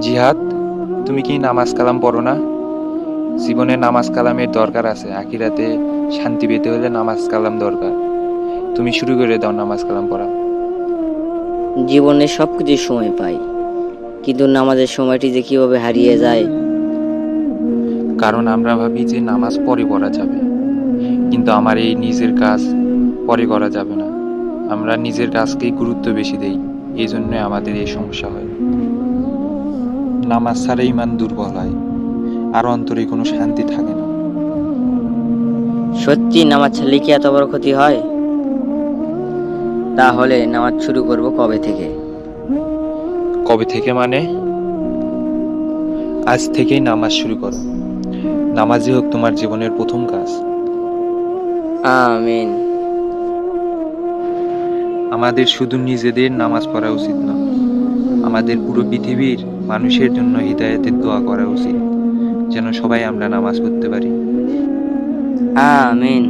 জিহাদ তুমি কি নামাজ কালাম পড়ো না? জীবনে নামাজ কালামের দরকার আছে আখিরাতে শান্তি পেতে হলে নামাজ কালাম দরকার। তুমি শুরু করে দাও নামাজ কালাম পড়া। জীবনে সব কিছুর সময় পাই কিন্তু নামাজের সময়টি যে কীভাবে হারিয়ে যায়? কারণ আমরা ভাবি যে নামাজ পরে পড়া যাবে কিন্তু আমার এই নিজের কাজ পরে করা যাবে না। আমরা নিজের কাজকেই গুরুত্ব বেশি দেই এই জন্য আমাদের এই সমস্যা হয়। নামাজ ছাড়া ইমান দুর্বল হয় আর অন্তরে কোনো শান্তি থাকে না। সত্যি নামাজ ছাড়লে কি এত বড় ক্ষতি হয়? তাহলে নামাজ শুরু করব কবে থেকে? কবে থেকে মানে? আজ থেকেই নামাজ শুরু করো। নামাজই হোক তোমার জীবনের প্রথম কাজ। আমিন। আমাদের শুধু নিজেদের নামাজ পড়া উচিত না। আমাদের পুরো পৃথিবীর মানুষের জন্য হৃদায়তের দোয়া করা উচিত, যেন সবাই আমরা নামাজ পড়তে পারি। আমিন।